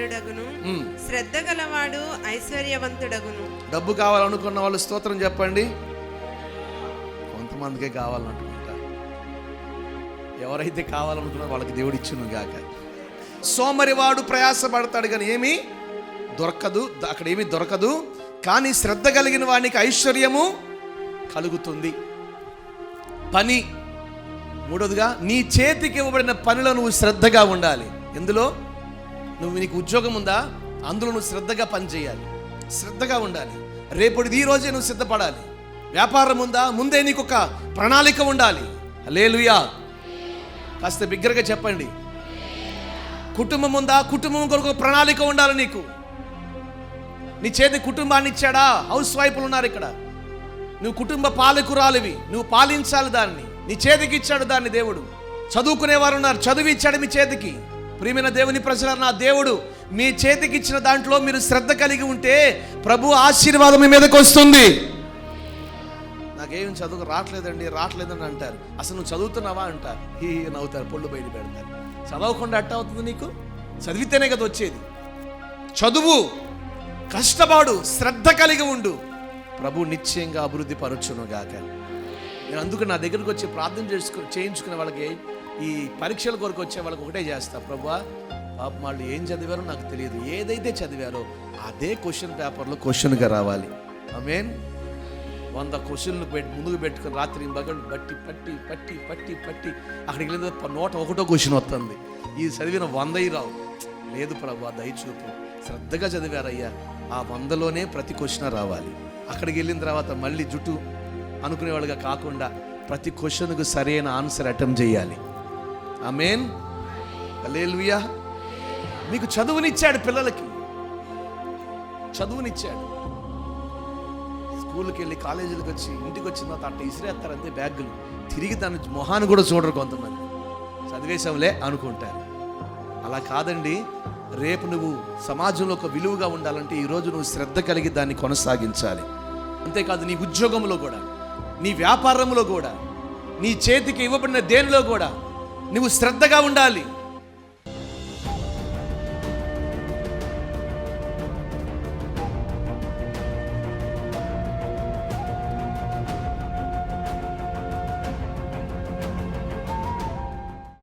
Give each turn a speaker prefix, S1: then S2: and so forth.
S1: దరిద్రుడగును. శ్రద్ధ గలవాడు ఐశ్వర్యవంతుడగును.
S2: డబ్బు కావాలనుకున్న వాళ్ళు స్తోత్రం చెప్పండి. కొంతమందికే కావాలనుకుంటా. ఎవరైతే కావాలనుకున్నా వాళ్ళకి దేవుడు ఇచ్చును గాక. సోమరివాడు ప్రయాసపడతాడు కానీ ఏమీ? దొరకదు. అక్కడ ఏమీ దొరకదు. కానీ శ్రద్ధ కలిగిన వానికి ఐశ్వర్యము కలుగుతుంది. పని మూడోదిగా నీ చేతికి ఇవ్వబడిన పనిలో నువ్వు శ్రద్ధగా ఉండాలి. ఎందులో? నువ్వు నీకు ఉద్యోగం ఉందా? అందులో నువ్వు శ్రద్ధగా పనిచేయాలి. శ్రద్ధగా ఉండాలి. రేపటిది ఈ రోజే నువ్వు సిద్ధపడాలి. వ్యాపారం ఉందా? ముందే నీకు ఒక ప్రణాళిక ఉండాలి. లేలుయా కాస్త బిగ్గరగా చెప్పండి. కుటుంబం ఉందా? కుటుంబం కొరకు ప్రణాళిక ఉండాలి నీకు. నీ చేతి కుటుంబాన్ని ఇచ్చాడా? హౌస్ వైఫ్లు ఉన్నారు ఇక్కడ. నువ్వు కుటుంబ పాలకురాలివి. నువ్వు పాలించాలి దాన్ని. నీ చేతికి ఇచ్చాడు దాన్ని దేవుడు. చదువుకునేవారు ఉన్నారు. చదువు ఇచ్చాడు మీ చేతికి. ప్రియమైన దేవుని ప్రజల నా దేవుడు మీ చేతికి ఇచ్చిన దాంట్లో మీరు శ్రద్ధ కలిగి ఉంటే ప్రభు ఆశీర్వాదం మీ మీదకి వస్తుంది. నాకేం చదువు రావట్లేదండి రావట్లేదని అంటారు. అసలు నువ్వు చదువుతున్నావా అంటారు. హీ నవ్వుతారు పొళ్ళు బయట పెడతారు. చదవకుండా అట్ట అవుతుంది నీకు? చదివితేనే కదా వచ్చేది. చదువు కష్టపాడు శ్రద్ధ కలిగి ఉండు. ప్రభు నిశ్చయంగా అభివృద్ధి పరచును గాక నేను అందుకు నా దగ్గరకు వచ్చి ప్రార్థన చేసుకు చేయించుకునే వాళ్ళకి ఈ పరీక్షల కొరకు వచ్చే వాళ్ళకి ఒకటే చేస్తా ప్రభు పాప వాళ్ళు ఏం చదివారో నాకు తెలియదు. ఏదైతే చదివారో అదే క్వశ్చన్ పేపర్లో క్వశ్చన్గా రావాలి. మీన్ వంద క్వశ్చన్లు పెట్టి ముందుకు పెట్టుకుని రాత్రి బగళ్ళు పట్టి పట్టి పట్టి పట్టి పట్టి అక్కడికి వెళ్ళిన నూట ఒకటో క్వశ్చన్ వస్తుంది. ఈ చదివిన వందయి రావు. లేదు ప్రభు దయచూపు శ్రద్ధగా చదివారయ్యా. ఆ వందలోనే ప్రతి క్వశ్చన్ రావాలి. అక్కడికి వెళ్ళిన తర్వాత మళ్ళీ జుట్టు అనుకునేవాళ్ళుగా కాకుండా ప్రతి క్వశ్చన్కు సరైన ఆన్సర్ అటెంప్ట్ చేయాలి. అమేన్ అలేలుయా మీకు చదువునిచ్చాడు పిల్లలకి. చదువునిచ్చాడు. స్కూల్కి వెళ్ళి కాలేజీలకు వచ్చి ఇంటికి వచ్చిన తర్వాత అట్ట ఇసిరేస్తారు అంతే బ్యాగులు. తిరిగి దాని మొహాన్ని కూడా చూడరు కొంతమంది. చదివేశాంలే అనుకుంటారు. అలా కాదండి. రేపు నువ్వు సమాజంలో ఒక విలువగా ఉండాలంటే ఈరోజు నువ్వు శ్రద్ధ కలిగి దాన్ని కొనసాగించాలి. అంతేకాదు నీ ఉద్యోగంలో కూడా నీ వ్యాపారంలో కూడా నీ చేతికి ఇవ్వబడిన దేనిలో కూడా నువ్వు శ్రద్ధగా ఉండాలి.